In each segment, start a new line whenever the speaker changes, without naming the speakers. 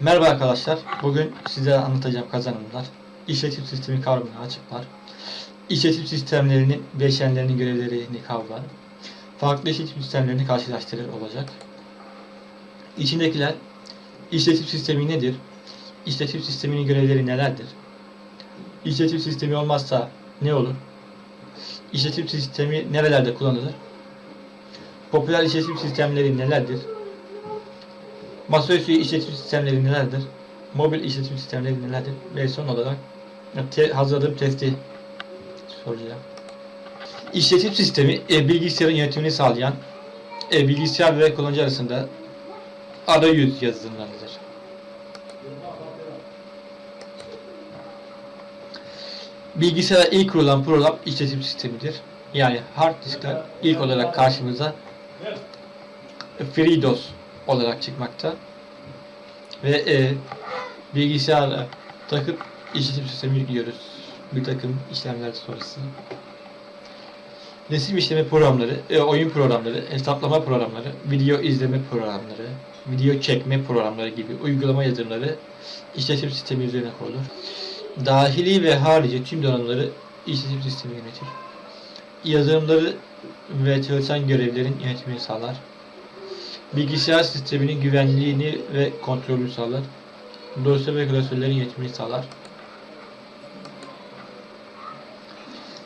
Merhaba arkadaşlar. Bugün size anlatacağım kazanımlar. İşletim sistemi kavramını açıklar. İşletim sistemlerinin bileşenlerinin görevlerini kavrar. Farklı işletim sistemlerini karşılaştırır olacak. İçindekiler işletim sistemi nedir? İşletim sisteminin görevleri nelerdir? İşletim sistemi olmazsa ne olur? İşletim sistemi nerelerde kullanılır? Popüler işletim sistemleri nelerdir? Masaüstü işletim sistemleri nelerdir? Mobil işletim sistemleri nelerdir? Ve son olarak te hazırladığım testi soracağım. İşletim sistemi e, bilgisayarın yönetimini sağlayan e, bilgisayar ve kullanıcı arasında arayüz yazılımlarıdır. Bilgisayara ilk kurulan program işletim sistemidir. Yani hard diskler ilk olarak karşımıza FreeDOS olarak çıkmakta. Ve e, bilgisayara takıp işletim sistemi yüklüyoruz. Bir takım işlemler sonrası. Resim işleme programları, e, oyun programları, hesaplama programları, video izleme programları, video çekme programları gibi uygulama yazılımları işletim sistemi üzerine kurulur. Dahili ve harici tüm donanımları işletim sistemi yönetir. Yazılımları ve çalışan görevlerin yönetimini sağlar. Bilgisayar sisteminin güvenliğini ve kontrolünü sağlar. Dosya ve klasörlerin yönetimini sağlar.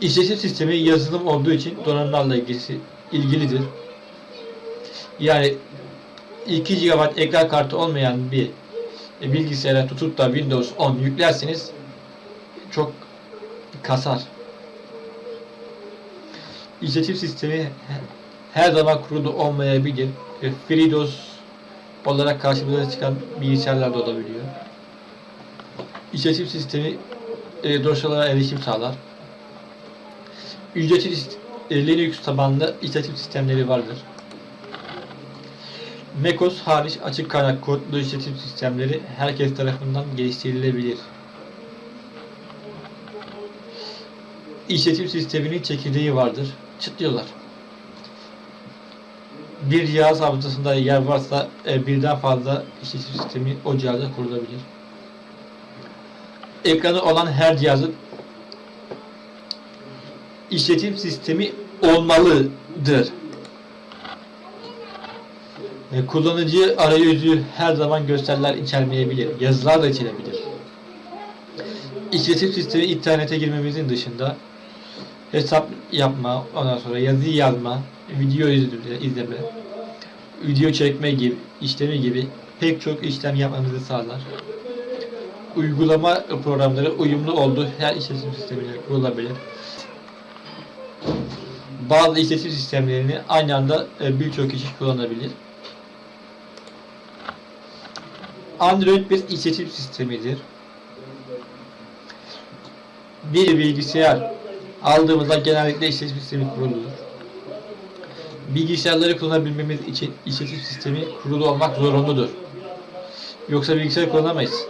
İşletim sistemi yazılım olduğu için donanımlarla ilgisi, ilgilidir. Yani 2 GB ekran kartı olmayan bir bilgisayara tutup da Windows 10 yüklerseniz çok kasar. İşletim sistemi her zaman kurulu olmayabilir. ve FreeDOS olarak karşımıza çıkan bilgisayarlar da olabiliyor. İşletim sistemi e, dosyalara erişim sağlar. Ücretsiz e, Linux tabanlı işletim sistemleri vardır. macOS hariç açık kaynak kodlu işletim sistemleri herkes tarafından geliştirilebilir. İşletim sisteminin çekirdeği vardır. Çıtlıyorlar. Bir cihaz hafızasında yer varsa e, birden fazla işletim sistemi o cihazda kurulabilir. Ekranı olan her cihazın işletim sistemi olmalıdır. E, kullanıcı arayüzü her zaman gösteriler içermeyebilir, yazılar da içerebilir. İşletim sistemi internete girmemizin dışında hesap yapma, ondan sonra yazı yazma, video izleme, video çekme gibi, işlemi gibi pek çok işlem yapmamızı sağlar. Uygulama programları uyumlu olduğu her işletim sistemiyle kurulabilir. Bazı işletim sistemlerini aynı anda e, birçok kişi kullanabilir. Android bir işletim sistemidir. Bir bilgisayar aldığımızda genellikle işletim sistemi kurulur. Bilgisayarları kullanabilmemiz için işletim sistemi kurulu olmak zorunludur. Yoksa bilgisayar kullanamayız.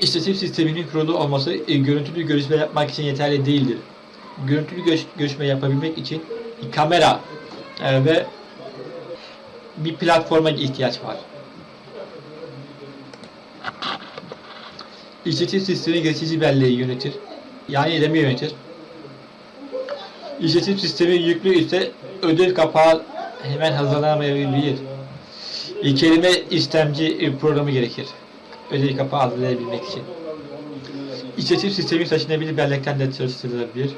İşletim sisteminin kurulu olması e, görüntülü görüşme yapmak için yeterli değildir. Görüntülü görüş- görüşme yapabilmek için bir kamera e, ve bir platforma ihtiyaç var. İşletim sistemi geçici belleği yönetir. Yani elemi yönetir. İşletim sistemi yüklü ise ödül kapağı hemen hazırlanamayabilir. E, kelime istemci e, programı gerekir. Ödül kapağı hazırlayabilmek için. İşletim sistemi taşınabilir bellekten de çalıştırılabilir.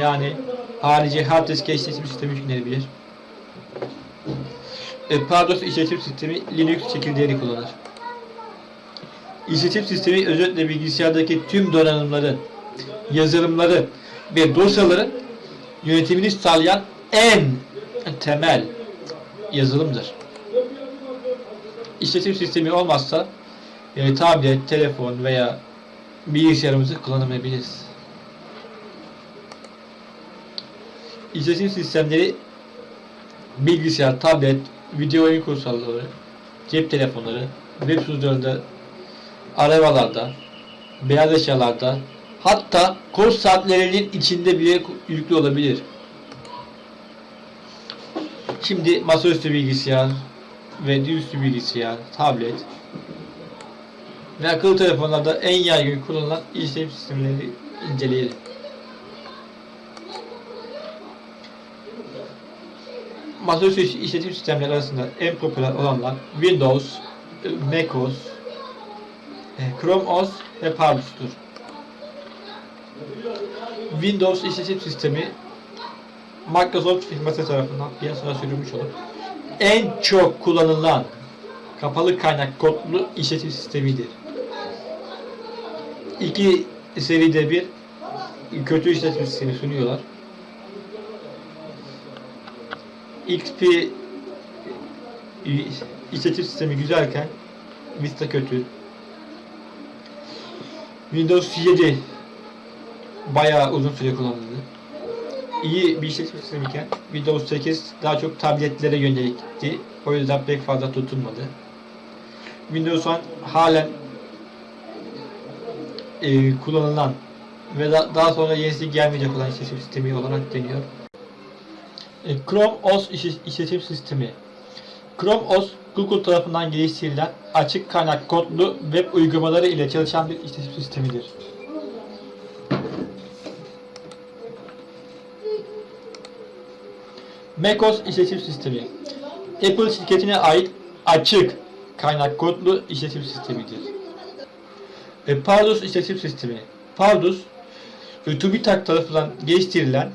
Yani harici hard diske işletim sistemi yüklenebilir. E, Pardos işletim sistemi Linux çekirdeğini kullanır. İşletim sistemi özellikle bilgisayardaki tüm donanımların, yazılımların ve dosyaların yönetimini sağlayan en temel yazılımdır. İşletim sistemi olmazsa e, tablet, telefon veya bilgisayarımızı kullanamayabiliriz. İşletim sistemleri bilgisayar, tablet, video oyun konsolları, cep telefonları, web sunucularında, arabalarda, beyaz eşyalarda, hatta kurs saatlerinin içinde bile yüklü olabilir. Şimdi masaüstü bilgisayar, ve dizüstü bilgisayar, tablet ve akıllı telefonlarda en yaygın kullanılan işletim sistemleri inceleyelim. Masaüstü iş- işletim sistemleri arasında en popüler olanlar Windows, e, macOS, e, Chrome OS ve Pardus'tur. Windows işletim sistemi Microsoft firması tarafından piyasaya sürülmüş olup en çok kullanılan kapalı kaynak kodlu işletim sistemidir. İki seride bir kötü işletim sistemi sunuyorlar. XP işletim sistemi güzelken Vista kötü. Windows 7 bayağı uzun süre kullanıldı. İyi bir işletim sistemiyken Windows 8 daha çok tabletlere yönelikti. O yüzden pek fazla tutulmadı. Windows 10 halen e, kullanılan ve da- daha sonra yenisi gelmeyecek olan işletim sistemi olarak deniyor. E, Chrome OS işletim sistemi. Chrome OS Google tarafından geliştirilen açık kaynak kodlu web uygulamaları ile çalışan bir işletim sistemidir. macOS işletim sistemi. Apple şirketine ait açık kaynak kodlu işletim sistemidir. E, Pardus işletim sistemi. Pardus, TÜBİTAK tarafından geliştirilen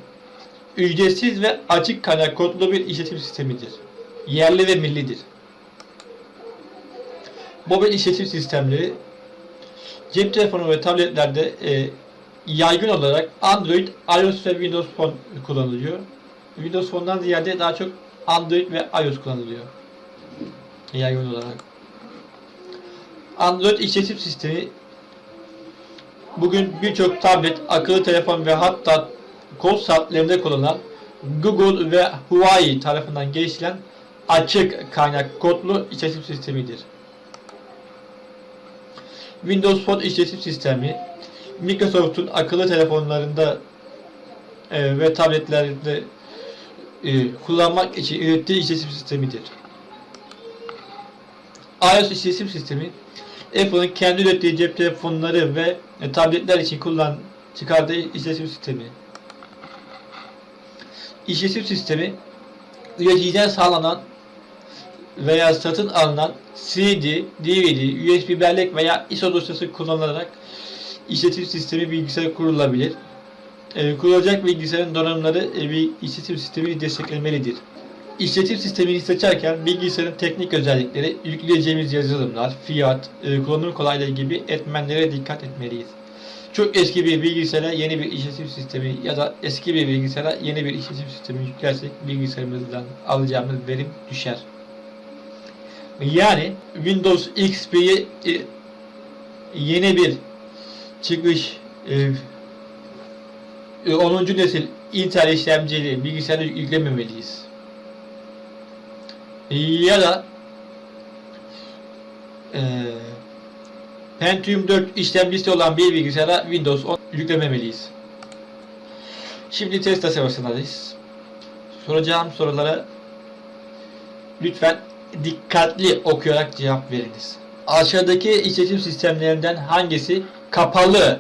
ücretsiz ve açık kaynak kodlu bir işletim sistemidir. Yerli ve millidir. Mobil işletim sistemleri cep telefonu ve tabletlerde e, yaygın olarak Android, iOS ve Windows Phone kullanılıyor. Windows Phone'dan ziyade daha çok Android ve iOS kullanılıyor. Yaygın olarak. Android işletim sistemi bugün birçok tablet, akıllı telefon ve hatta kol saatlerinde kullanılan Google ve Huawei tarafından geliştirilen açık kaynak kodlu işletim sistemidir. Windows Phone işletim sistemi Microsoft'un akıllı telefonlarında e, ve tabletlerinde e, kullanmak için ürettiği işletim sistemidir. iOS işletim sistemi Apple'ın kendi ürettiği cep telefonları ve e, tabletler için kullan çıkardığı işletim sistemi. İşletim sistemi üreticiden sağlanan veya satın alınan CD, DVD, USB bellek veya ISO dosyası kullanılarak işletim sistemi bilgisayara kurulabilir. E, kurulacak bilgisayarın donanımları e, bir işletim sistemini desteklemelidir. İşletim sistemini seçerken bilgisayarın teknik özellikleri, yükleyeceğimiz yazılımlar, fiyat, e, kullanım kolaylığı gibi etmenlere dikkat etmeliyiz. Çok eski bir bilgisayara yeni bir işletim sistemi ya da eski bir bilgisayara yeni bir işletim sistemi yüklersek bilgisayarımızdan alacağımız verim düşer. Yani Windows XP'ye yeni bir çıkış e, 10. nesil Intel işlemcili bilgisayara yüklememeliyiz. Ya da e, Pentium 4 işlemcisi olan bir bilgisayara Windows 10 yüklememeliyiz. Şimdi test aşamasındayız. Soracağım sorulara lütfen dikkatli okuyarak cevap veriniz. Aşağıdaki işletim sistemlerinden hangisi kapalı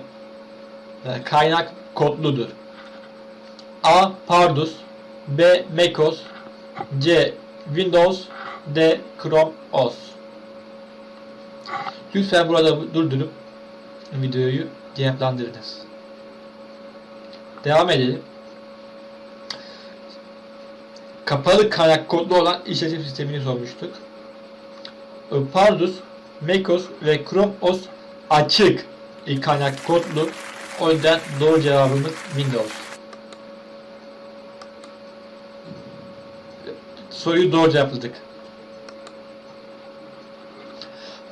e, kaynak kodludur? A. Pardus B. macOS C. Windows D. Chrome OS Lütfen burada durdurup videoyu cevaplandırınız. Devam edelim. Kapalı kaynak kodlu olan işletim sistemini sormuştuk. Pardus, macOS ve Chrome OS açık kaynak kodlu. O yüzden doğru cevabımız Windows. Soruyu doğru cevapladık.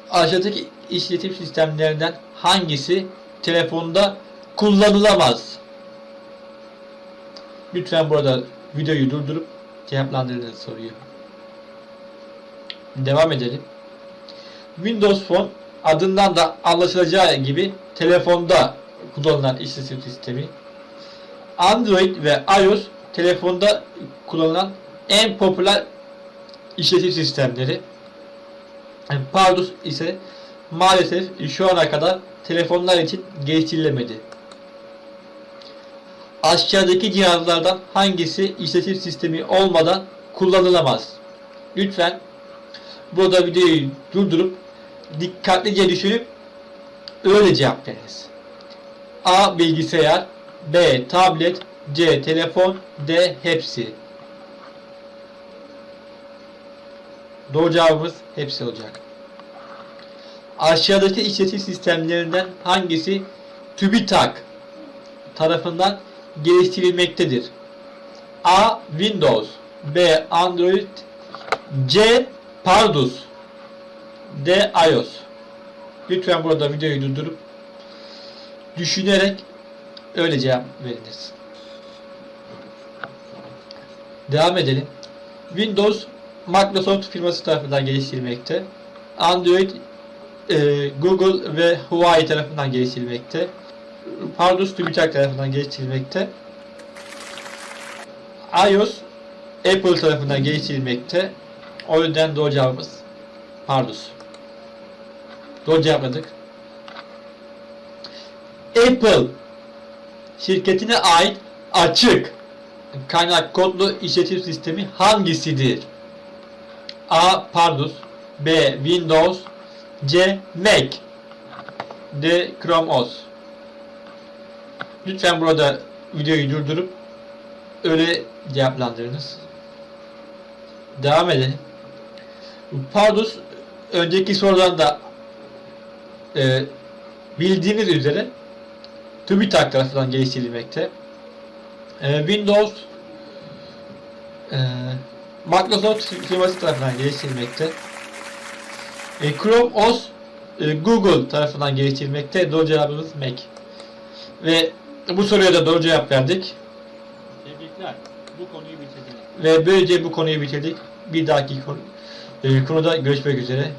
Aşağıdaki işletim sistemlerinden hangisi telefonda kullanılamaz? Lütfen burada videoyu durdurup cevaplandırınız soruyu. Devam edelim. Windows Phone adından da anlaşılacağı gibi telefonda kullanılan işletim sistemi. Android ve iOS telefonda kullanılan en popüler işletim sistemleri. Yani Pardus ise maalesef şu ana kadar telefonlar için geliştirilemedi. Aşağıdaki cihazlardan hangisi işletim sistemi olmadan kullanılamaz? Lütfen burada videoyu durdurup dikkatlice düşünüp öyle cevap veriniz. A. Bilgisayar B. Tablet C. Telefon D. Hepsi Doğru cevabımız hepsi olacak. Aşağıdaki işletim sistemlerinden hangisi TÜBİTAK tarafından geliştirilmektedir? A. Windows B. Android C. Pardus D. iOS Lütfen burada videoyu durdurup düşünerek öyle cevap veriniz. Devam edelim. Windows Microsoft firması tarafından geliştirilmekte. Android e, Google ve Huawei tarafından geliştirilmekte. Pardus TÜBİTAK tarafından geliştirilmekte. iOS Apple tarafından geliştirilmekte. O yüzden doğru cevabımız Pardus. Doğru cevapladık. Apple şirketine ait açık kaynak kodlu işletim sistemi hangisidir? A. Pardus B. Windows C. Mac D. Chrome OS Lütfen burada videoyu durdurup öyle cevaplandırınız. Devam edelim. Pardus önceki sorudan da e, bildiğiniz üzere TÜBİTAK tarafından geliştirilmekte. E, Windows e, Microsoft firması tarafından geliştirilmekte. E, Chrome OS e, Google tarafından geliştirilmekte. Doğru cevabımız Mac. Ve bu soruya da doğru cevap verdik.
Tebrikler. Bu konuyu bitirdiniz.
Ve böylece bu konuyu bitirdik. Bir dahaki konu, e, konuda görüşmek üzere.